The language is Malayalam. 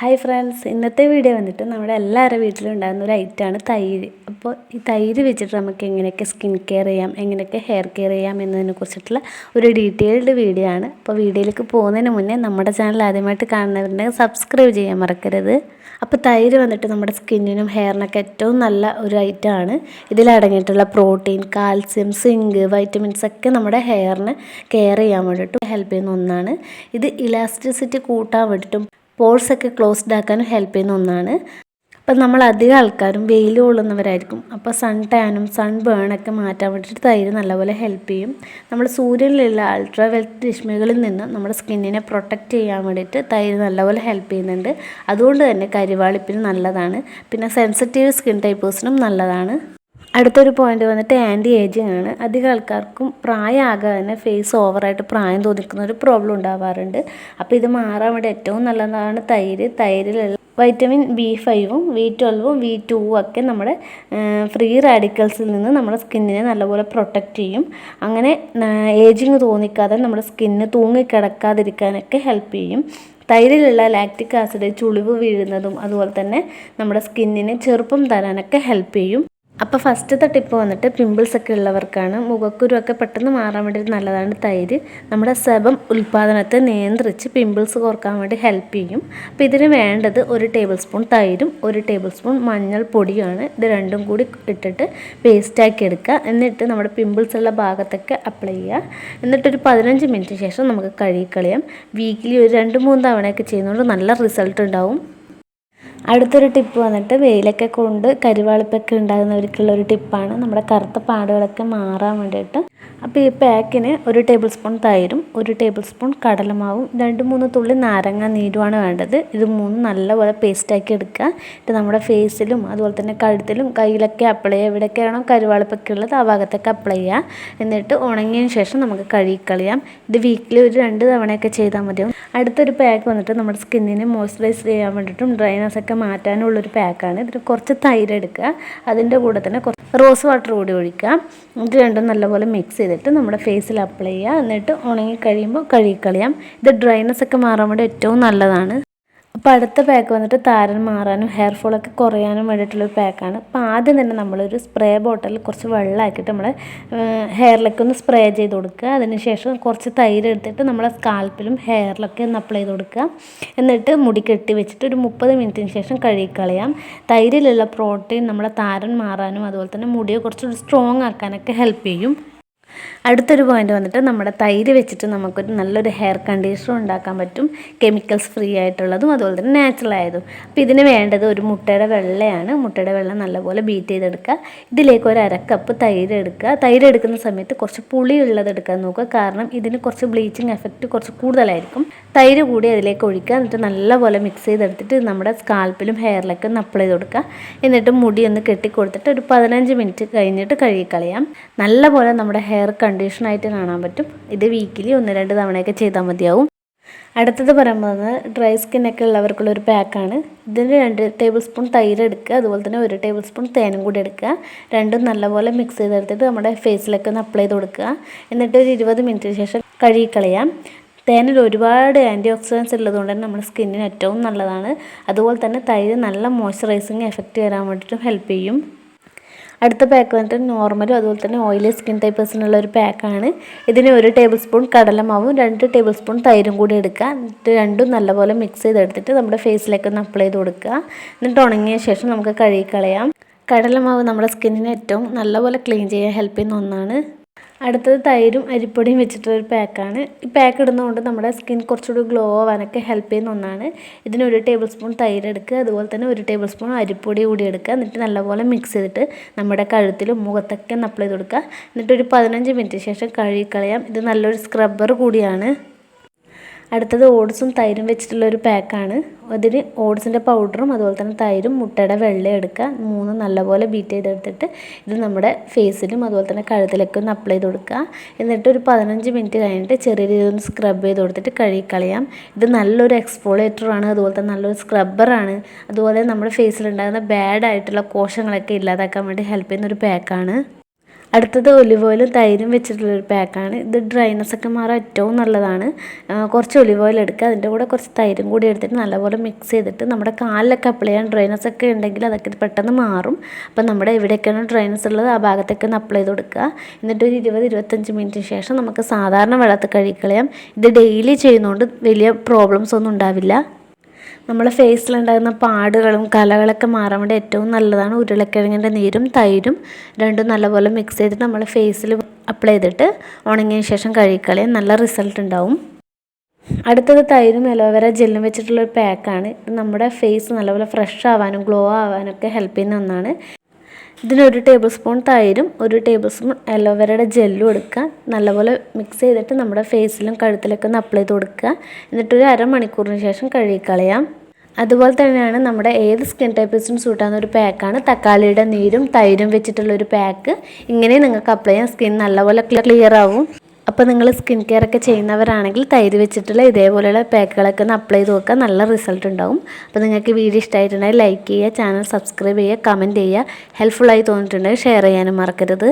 ഹായ് ഫ്രണ്ട്സ് ഇന്നത്തെ വീഡിയോ വന്നിട്ട് നമ്മുടെ എല്ലാവരുടെ വീട്ടിലും ഉണ്ടാകുന്ന ഒരു ഐറ്റമാണ് തൈര്. അപ്പോൾ ഈ തൈര് വെച്ചിട്ട് നമുക്ക് എങ്ങനെയൊക്കെ സ്കിൻ കെയർ ചെയ്യാം എങ്ങനെയൊക്കെ ഹെയർ കെയർ ചെയ്യാം എന്നതിനെ കുറിച്ചിട്ടുള്ള ഒരു ഡീറ്റെയിൽഡ് വീഡിയോ ആണ്. അപ്പോൾ വീഡിയോയിലേക്ക് പോകുന്നതിന് മുന്നേ നമ്മുടെ ചാനൽ ആദ്യമായിട്ട് കാണുന്നവരുണ്ടെങ്കിൽ സബ്സ്ക്രൈബ് ചെയ്യാൻ മറക്കരുത്. അപ്പോൾ തൈര് വന്നിട്ട് നമ്മുടെ സ്കിന്നിനും ഹെയറിനൊക്കെ ഏറ്റവും നല്ല ഒരു ഐറ്റമാണ് ഇതിലടങ്ങിയിട്ടുള്ള പ്രോട്ടീൻ കാൽസ്യം സിങ്ക് വൈറ്റമിൻസ് ഒക്കെ നമ്മുടെ ഹെയറിന് കെയർ ചെയ്യാൻ വേണ്ടിയിട്ട് ഹെൽപ്പ് ചെയ്യുന്ന ഒന്നാണ്. ഇത് ഇലാസ്റ്റിസിറ്റി കൂട്ടാൻ വേണ്ടിയിട്ടും പോൾസൊക്കെ ക്ലോസ്ഡ് ആക്കാനും ഹെൽപ്പ് ചെയ്യുന്ന ഒന്നാണ്. അപ്പം നമ്മൾ അധികം ആൾക്കാരും വെയിൽ കൊള്ളുന്നവരായിരിക്കും. അപ്പോൾ സൺ ടാനും സൺ ബേണൊക്കെ മാറ്റാൻ വേണ്ടിയിട്ട് തൈര് നല്ലപോലെ ഹെൽപ്പ് ചെയ്യും. നമ്മൾ സൂര്യനിലുള്ള അൾട്രാ വെൽത്ത് രശ്മികളിൽ നിന്ന് നമ്മുടെ സ്കിന്നിനെ പ്രൊട്ടക്റ്റ് ചെയ്യാൻ വേണ്ടിയിട്ട് തൈര് നല്ലപോലെ ഹെൽപ്പ് ചെയ്യുന്നുണ്ട്. അതുകൊണ്ട് തന്നെ കരിവാളിപ്പിന് നല്ലതാണ്. പിന്നെ സെൻസിറ്റീവ് സ്കിൻ ടൈപ്പേഴ്സിനും നല്ലതാണ്. അടുത്തൊരു പോയിന്റ് വന്നിട്ട് ആന്റി ഏജിങ് ആണ് അധികം ആൾക്കാർക്കും പ്രായമാകാതെ തന്നെ ഫേസ് ഓവറായിട്ട് പ്രായം തോന്നിക്കുന്ന ഒരു പ്രോബ്ലം ഉണ്ടാവാറുണ്ട്. അപ്പോൾ ഇത് മാറാൻ വേണ്ടി ഏറ്റവും നല്ലതാണ് തൈര്. തൈരിലുള്ള വൈറ്റമിൻ ബി ഫൈവും വി ട്വൽവും വി ടൂവും ഒക്കെ നമ്മുടെ ഫ്രീ റാഡിക്കൽസിൽ നിന്ന് നമ്മുടെ സ്കിന്നിനെ നല്ലപോലെ പ്രൊട്ടക്റ്റ് ചെയ്യും. അങ്ങനെ ഏജിങ് തോന്നിക്കാതെ നമ്മുടെ സ്കിന്ന് തൂങ്ങിക്കിടക്കാതിരിക്കാനൊക്കെ ഹെൽപ്പ് ചെയ്യും. തൈരിലുള്ള ലാക്റ്റിക് ആസിഡ് ചുളിവ് വീഴുന്നതും അതുപോലെ തന്നെ നമ്മുടെ സ്കിന്നിന് ചെറുപ്പം തരാനൊക്കെ ഹെൽപ്പ് ചെയ്യും. അപ്പോൾ ഫസ്റ്റത്തെ ടിപ്പ് വന്നിട്ട് പിമ്പിൾസ് ഒക്കെ ഉള്ളവർക്കാണ് മുഖക്കുരുവൊക്കെ പെട്ടെന്ന് മാറാൻ വേണ്ടി നല്ലതാണ് തൈര്. നമ്മുടെ സെബം ഉൽപ്പാദനത്തെ നിയന്ത്രിച്ച് പിമ്പിൾസ് കുറയ്ക്കാൻ വേണ്ടി ഹെൽപ്പ് ചെയ്യും. അപ്പോൾ ഇതിന് വേണ്ടത് ഒരു ടേബിൾ സ്പൂൺ തൈരും ഒരു ടേബിൾ സ്പൂൺ മഞ്ഞൾ പൊടിയുമാണ് ഇത് രണ്ടും കൂടി ഇട്ടിട്ട് പേസ്റ്റാക്കി എടുക്കുക. എന്നിട്ട് നമ്മുടെ പിമ്പിൾസ് ഉള്ള ഭാഗത്തൊക്കെ അപ്ലൈ ചെയ്യുക. എന്നിട്ടൊരു പതിനഞ്ച് മിനിറ്റ് ശേഷം നമുക്ക് കഴുകിക്കളയാം. വീക്കിലി ഒരു രണ്ട് മൂന്ന് തവണയൊക്കെ ചെയ്യുന്നതുകൊണ്ട് നല്ല റിസൾട്ട് ഉണ്ടാവും. അടുത്തൊരു ടിപ്പ് വന്നിട്ട് വെയിലൊക്കെ കൊണ്ട് കരിവാളിപ്പൊക്കെ ഉണ്ടാകുന്നവർക്കുള്ള ഒരു ടിപ്പാണ്. നമ്മുടെ കറുത്ത പാടുകളൊക്കെ മാറാൻ വേണ്ടിയിട്ട്. അപ്പോൾ ഈ പാക്കിന് ഒരു ടേബിൾ സ്പൂൺ തൈരും ഒരു ടേബിൾ സ്പൂൺ കടലമാവും രണ്ട് മൂന്ന് തുള്ളി നാരങ്ങ നീരുമാണ് വേണ്ടത്. ഇത് മൂന്ന് നല്ലപോലെ പേസ്റ്റാക്കി എടുക്കുക. എന്നിട്ട് നമ്മുടെ ഫേസിലും അതുപോലെ തന്നെ കഴുത്തിലും കയ്യിലൊക്കെ അപ്ലൈ ചെയ്യുക. എവിടെയൊക്കെയാണോ കരിവാളിപ്പൊക്കെ ഉള്ളത് ആ ഭാഗത്തൊക്കെ അപ്ലൈ ചെയ്യുക. എന്നിട്ട് ഉണങ്ങിയതിന് ശേഷം നമുക്ക് കഴുകിക്കളയാം ഇത് വീക്കിലി ഒരു രണ്ട് തവണയൊക്കെ ചെയ്താൽ മതിയാവും. അടുത്തൊരു പാക്ക് വന്നിട്ട് നമ്മുടെ സ്കിന്നിനെ മോയ്സ്ചറൈസ് ചെയ്യാൻ വേണ്ടിയിട്ടും ഡ്രൈനസ് മാറ്റാനുള്ളൊരു പാക്കാണ്. ഇതിൽ കുറച്ച് തൈര് എടുക്കുക. അതിന്റെ കൂടെ തന്നെ റോസ് വാട്ടർ കൂടി ഒഴിക്കുക. ഇത് രണ്ടും നല്ലപോലെ മിക്സ് ചെയ്തിട്ട് നമ്മുടെ ഫേസിൽ അപ്ലൈ ചെയ്യുക. എന്നിട്ട് ഉണങ്ങി കഴിയുമ്പോൾ കഴുകിക്കളയാം. ഇത് ഡ്രൈനെസ് ഒക്കെ മാറാൻ വേണ്ടി ഏറ്റവും നല്ലതാണ്. അപ്പോൾ അടുത്ത പാക്ക് വന്നിട്ട് താരൻ മാറാനും ഹെയർ ഫോളൊക്കെ കുറയാനും വേണ്ടിയിട്ടുള്ളൊരു പാക്കാണ് അപ്പോൾ ആദ്യം തന്നെ നമ്മളൊരു സ്പ്രേ ബോട്ടിൽ കുറച്ച് വെള്ളമാക്കിയിട്ട് നമ്മൾ ഹെയറിലൊക്കെ ഒന്ന് സ്പ്രേ ചെയ്ത് കൊടുക്കുക. അതിനുശേഷം കുറച്ച് തൈര് എടുത്തിട്ട് നമ്മളെ സ്കാൽപ്പിലും ഹെയറിലൊക്കെ ഒന്ന് അപ്ലൈ ചെയ്ത് കൊടുക്കുക. എന്നിട്ട് മുടി കെട്ടി വെച്ചിട്ട് ഒരു മുപ്പത് മിനിറ്റിന് ശേഷം കഴുകിക്കളയാം തൈരിലുള്ള പ്രോട്ടീൻ നമ്മളെ താരൻ മാറാനും അതുപോലെ തന്നെ മുടിയെ കുറച്ചുകൂടി സ്ട്രോങ് ആക്കാനൊക്കെ ഹെൽപ്പ് ചെയ്യും. അടുത്തൊരു പോയിന്റ് വന്നിട്ട് നമ്മുടെ തൈര് വെച്ചിട്ട് നമുക്കൊരു നല്ലൊരു ഹെയർ കണ്ടീഷണർ ഉണ്ടാക്കാൻ പറ്റും. കെമിക്കൽസ് ഫ്രീ ആയിട്ടുള്ളതും അതുപോലെ തന്നെ നാച്ചുറൽ ആയതും. അപ്പോൾ ഇതിന് വേണ്ടത് ഒരു മുട്ടയുടെ വെള്ളയാണ്. മുട്ടയുടെ വെള്ളം നല്ലപോലെ ബീറ്റ് ചെയ്തെടുക്കുക. ഇതിലേക്ക് ഒരു അരക്കപ്പ് തൈര് എടുക്കുക. തൈര് എടുക്കുന്ന സമയത്ത് കുറച്ച് പുളി ഉള്ളത് എടുക്കാൻ നോക്കുക. കാരണം ഇതിന് കുറച്ച് ബ്ലീച്ചിങ് എഫക്റ്റ് കുറച്ച് കൂടുതലായിരിക്കും. തൈര് കൂടി അതിലേക്ക് ഒഴിക്കുക. എന്നിട്ട് നല്ലപോലെ മിക്സ് ചെയ്തെടുത്തിട്ട് നമ്മുടെ സ്കാൽപ്പിലും ഹെയറിലൊക്കെ ഒന്ന് അപ്ലൈ ചെയ്ത് കൊടുക്കുക. എന്നിട്ട് മുടി ഒന്ന് കെട്ടിക്കൊടുത്തിട്ട് ഒരു പതിനഞ്ച് മിനിറ്റ് കഴിഞ്ഞിട്ട് കഴുകിക്കളയാം. നല്ലപോലെ നമ്മുടെ ഹെയർ കണ്ടീഷനായിട്ട് കാണാൻ പറ്റും. ഇത് വീക്കിലി ഒന്ന് രണ്ട് തവണയൊക്കെ ചെയ്താൽ മതിയാവും. അടുത്തത് പറയുമ്പോൾ ഡ്രൈ സ്കിന്നൊക്കെ ഉള്ളവർക്കുള്ള ഒരു പാക്കാണ് ഇതിന് രണ്ട് ടേബിൾ സ്പൂൺ തൈര് എടുക്കുക അതുപോലെ തന്നെ ഒരു ടേബിൾ സ്പൂൺ തേനും കൂടി എടുക്കുക. രണ്ടും നല്ലപോലെ മിക്സ് ചെയ്തെടുത്തിട്ട് നമ്മുടെ ഫേസിലൊക്കെ ഒന്ന് അപ്ലൈ ചെയ്ത് കൊടുക്കുക. എന്നിട്ട് ഒരു ഇരുപത് മിനിറ്റിന് ശേഷം കഴുകിക്കളയാം. തേനിൽ ഒരുപാട് ആന്റി ഓക്സിഡൻസ് ഉള്ളതുകൊണ്ട് തന്നെ നമ്മുടെ സ്കിന്നിന് ഏറ്റവും നല്ലതാണ്. അതുപോലെ തന്നെ തൈര് നല്ല മോയ്സ്ചറൈസിങ് എഫക്റ്റ് വരാൻ വേണ്ടിയിട്ടും ഹെൽപ്പ് ചെയ്യും. അടുത്ത പാക്ക് വന്നിട്ട് നോർമലും അതുപോലെ തന്നെ ഓയിലി സ്കിൻ ടൈപ്പേഴ്സിനുള്ള ഒരു പാക്കാണ് ഇതിന് ഒരു ടേബിൾ സ്പൂൺ കടലമാവും രണ്ട് ടേബിൾ സ്പൂൺ തൈരും കൂടി എടുക്കുക. എന്നിട്ട് രണ്ടും നല്ലപോലെ മിക്സ് ചെയ്തെടുത്തിട്ട് നമ്മുടെ ഫേസിലേക്ക് ഒന്ന് അപ്ലൈ ചെയ്ത് കൊടുക്കുക. എന്നിട്ട് ഉണങ്ങിയ ശേഷം നമുക്ക് കഴുകിക്കളയാം കടലമാവ് നമ്മുടെ സ്കിന്നിനെ ഏറ്റവും നല്ലപോലെ ക്ലീൻ ചെയ്യാൻ ഹെൽപ്പ് ചെയ്യുന്ന ഒന്നാണ്. അടുത്തത് തൈരും അരിപ്പൊടിയും വെച്ചിട്ടുള്ളൊരു പാക്കാണ്. ഈ പാക്ക് ഇടുന്നതുകൊണ്ട് നമ്മുടെ സ്കിൻ കുറച്ചുകൂടി ഗ്ലോ ആവാനൊക്കെ ഹെൽപ്പ് ചെയ്യുന്ന ഒന്നാണ്. ഇതിന് ഒരു ടേബിൾ സ്പൂൺ തൈര് എടുക്കുക അതുപോലെ തന്നെ ഒരു ടേബിൾ സ്പൂൺ അരിപ്പൊടി കൂടി എടുക്കുക. എന്നിട്ട് നല്ലപോലെ മിക്സ് ചെയ്തിട്ട് നമ്മുടെ കഴുത്തിലും മുഖത്തൊക്കെ ഒന്ന് അപ്ലൈ ചെയ്ത് കൊടുക്കുക. എന്നിട്ടൊരു പതിനഞ്ച് മിനിറ്റ് ശേഷം കഴുകിക്കളയാം. ഇത് നല്ലൊരു സ്ക്രബ്ബർ കൂടിയാണ്. അടുത്തത് ഓട്സും തൈരും വെച്ചിട്ടുള്ള ഒരു പാക്കാണ്. അതിന് ഓട്സിന്റെ പൗഡറും അതുപോലെ തന്നെ തൈരും മുട്ടയുടെ വെള്ളം എടുക്കുക. മൂന്നും നല്ലപോലെ ബീറ്റ് ചെയ്തെടുത്തിട്ട് ഇത് നമ്മുടെ ഫേസിലും അതുപോലെ തന്നെ കഴുത്തിലൊക്കെ ഒന്ന് അപ്ലൈ ചെയ്ത് കൊടുക്കുക. എന്നിട്ട് ഒരു പതിനഞ്ച് മിനിറ്റ് കഴിഞ്ഞിട്ട് ചെറിയ രീതിയിൽ ഒന്ന് സ്ക്രബ് ചെയ്ത് കൊടുത്തിട്ട് കഴുകിക്കളയാം. ഇത് നല്ലൊരു എക്സ്പോളേറ്ററാണ് അതുപോലെ തന്നെ നല്ലൊരു സ്ക്രബ്ബറാണ് അതുപോലെ നമ്മുടെ ഫേസിലുണ്ടാകുന്ന ബാഡ് ആയിട്ടുള്ള കോശങ്ങളൊക്കെ ഇല്ലാതാക്കാൻ വേണ്ടി ഹെൽപ്പ് ചെയ്യുന്ന ഒരു പാക്കാണ് അടുത്തത് ഒലിവ് ഓയിലും തൈരും വെച്ചിട്ടുള്ളൊരു പാക്കാണ്. ഇത് ഡ്രൈനസ് ഒക്കെ മാറാൻ ഏറ്റവും നല്ലതാണ്. കുറച്ച് ഒലിവ് ഓയിൽ എടുക്കുക. അതിന്റെ കൂടെ കുറച്ച് തൈരും കൂടി എടുത്തിട്ട് നല്ലപോലെ മിക്സ് ചെയ്തിട്ട് നമ്മുടെ കാലിലൊക്കെ അപ്ലൈ ചെയ്യാൻ ഡ്രൈനസ് ഒക്കെ ഉണ്ടെങ്കിൽ അതൊക്കെ പെട്ടെന്ന് മാറും. അപ്പം നമ്മുടെ എവിടെയൊക്കെയാണ് ഡ്രൈനസ് ഉള്ളത്. ആ ഭാഗത്തൊക്കെ ഒന്ന് അപ്ലൈ ചെയ്ത് കൊടുക്കുക. എന്നിട്ട് ഒരു ഇരുപത് ഇരുപത്തഞ്ച് മിനിറ്റിന് ശേഷം നമുക്ക് സാധാരണ വെള്ളത്തിൽ കഴുകിക്കളയാം. ഇത് ഡെയിലി ചെയ്യുന്നതുകൊണ്ട് വലിയ പ്രോബ്ലംസ് ഒന്നും ഉണ്ടാവില്ല. നമ്മുടെ ഫേസിലുണ്ടാകുന്ന പാടുകളും കലകളൊക്കെ മാറാൻ വേണ്ടി ഏറ്റവും നല്ലതാണ് ഉരുളക്കിഴങ്ങിന്റെ നീരും തൈരും രണ്ടും നല്ലപോലെ മിക്സ് ചെയ്തിട്ട് നമ്മൾ ഫേസിൽ അപ്ലൈ ചെയ്തിട്ട് ഉണങ്ങിയതിന് ശേഷം കഴുകിക്കളയാൻ നല്ല റിസൾട്ട് ഉണ്ടാവും. അടുത്തത് തൈരും അലോവേര ജെല്ലും വെച്ചിട്ടുള്ള ഒരു പാക്കാണ് ഇത് നമ്മുടെ ഫേസ് നല്ലപോലെ ഫ്രഷ് ആവാനും ഗ്ലോ ആവാനൊക്കെ ഹെൽപ്പ് ചെയ്യുന്ന ഒന്നാണ്. ഇതിനൊരു ടേബിൾ സ്പൂൺ തൈരും ഒരു ടേബിൾ സ്പൂൺ അലോവേരയുടെ ജെല്ലും എടുക്കുക. നല്ലപോലെ മിക്സ് ചെയ്തിട്ട് നമ്മുടെ ഫേസിലും കഴുത്തിലൊക്കെ ഒന്ന് അപ്ലൈ ചെയ്ത് കൊടുക്കുക. എന്നിട്ടൊരു അരമണിക്കൂറിന് ശേഷം കഴുകിക്കളയാം. അതുപോലെ തന്നെയാണ് നമ്മുടെ ഏത് സ്കിൻ ടൈപ്പ്സിനും സൂട്ടാകുന്ന ഒരു പാക്കാണ് തക്കാളിയുടെ നീരും തൈരും വെച്ചിട്ടുള്ള ഒരു പാക്ക് ഇങ്ങനെ നിങ്ങൾക്ക് അപ്ലൈ ചെയ്യാൻ സ്കിൻ നല്ലപോലെ ക്ലിയർ ആവും. അപ്പോൾ നിങ്ങൾ സ്കിൻ കെയർ ഒക്കെ ചെയ്യുന്നവരാണെങ്കിൽ തൈര് വെച്ചിട്ടുള്ള ഇതേപോലെയുള്ള പാക്കുകളൊക്കെ ഒന്ന് അപ്ലൈ ചെയ്ത് നോക്കുക. നല്ല റിസൾട്ട് ഉണ്ടാവും. അപ്പോൾ നിങ്ങൾക്ക് വീഡിയോ ഇഷ്ടമായിട്ടുണ്ടെങ്കിൽ ലൈക്ക് ചെയ്യുക ചാനൽ സബ്സ്ക്രൈബ് ചെയ്യുക കമന്റ് ചെയ്യുക. ഹെൽപ്ഫുള്ളായി തോന്നിയിട്ടുണ്ടെങ്കിൽ ഷെയർ ചെയ്യാനും മറക്കരുത്.